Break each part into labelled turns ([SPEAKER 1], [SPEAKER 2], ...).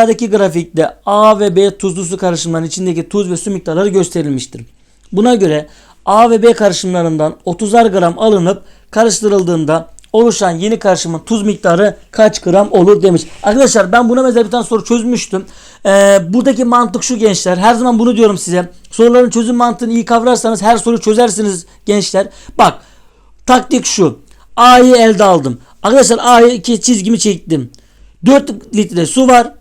[SPEAKER 1] Aşağıdaki grafikte A ve B tuzlu su karışımlarının içindeki tuz ve su miktarları gösterilmiştir. Buna göre A ve B karışımlarından 30'ar gram alınıp karıştırıldığında oluşan yeni karışımın tuz miktarı kaç gram olur demiş. Arkadaşlar ben buna benzer bir tane soru çözmüştüm. Ee, buradaki mantık şu gençler. Her zaman bunu diyorum size. Soruların çözüm mantığını iyi kavrarsanız her soruyu çözersiniz gençler. Bak taktik şu. A'yı elde aldım. Arkadaşlar A'yı iki çizgimi çektim. 4 litre su var.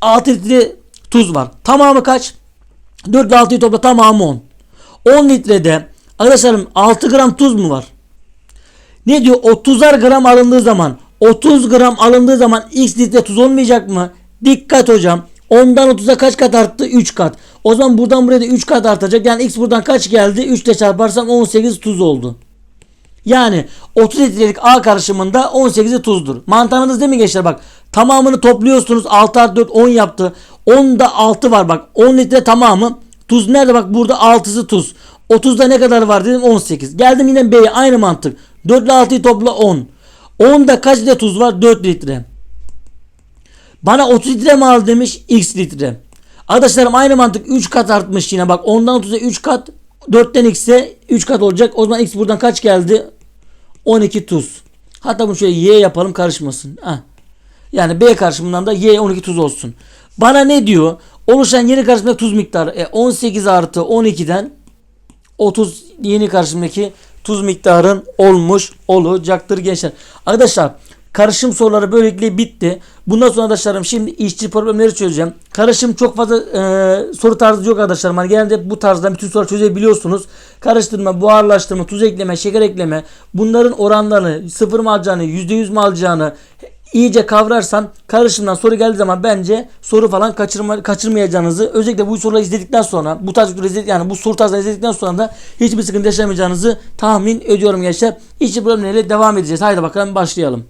[SPEAKER 1] 6 litre tuz var. Tamamı kaç? 4 ile 6'yı topla tamamı 10. 10 litrede arkadaşlarım 6 gram tuz mu var? Ne diyor? 30'ar gram alındığı zaman 30 gram alındığı zaman x litre tuz olmayacak mı? Dikkat hocam. 10'dan 30'a kaç kat arttı? 3 kat. O zaman buradan buraya da 3 kat artacak. Yani x buradan kaç geldi? 3 ile çarparsam 18 tuz oldu. Yani 30 litrelik A karışımında 18'i tuzdur. Mantığınız değil mi gençler bak. Tamamını topluyorsunuz 6 artı 4 10 yaptı. 10'da 6 var bak 10 litre tamamı. Tuz nerede bak burada 6'sı tuz. 30'da ne kadar var dedim 18. Geldim yine B'ye aynı mantık. 4 ile 6'yı topla 10. 10'da kaç litre tuz var? 4 litre. Bana 30 litre mi al demiş x litre. Arkadaşlarım aynı mantık 3 kat artmış yine bak 10'dan 30'a 3 kat 4'ten x'e 3 kat olacak. O zaman x buradan kaç geldi? 12 tuz. Hatta bunu şöyle y yapalım karışmasın. Heh. Yani B karışımından da y 12 tuz olsun. Bana ne diyor? Oluşan yeni karışımda tuz miktarı. E 18 artı 12'den 30 yeni karışımdaki tuz miktarın olmuş olacaktır gençler. Arkadaşlar karışım soruları böylelikle bitti. Bundan sonra arkadaşlarım şimdi işçi problemleri çözeceğim. Karışım çok fazla e, soru tarzı yok arkadaşlarım. Hani genelde bu tarzdan bütün soruları çözebiliyorsunuz. Karıştırma, buharlaştırma, tuz ekleme, şeker ekleme bunların oranlarını sıfır mı alacağını, %100 mü alacağını iyice kavrarsan karışımdan soru geldiği zaman bence soru falan kaçırma, kaçırmayacağınızı özellikle bu soruları izledikten sonra bu tarz videoları izledik yani bu soru tarzını izledikten sonra da hiçbir sıkıntı yaşamayacağınızı tahmin ediyorum gençler. İşçi problemleriyle devam edeceğiz. Haydi bakalım başlayalım.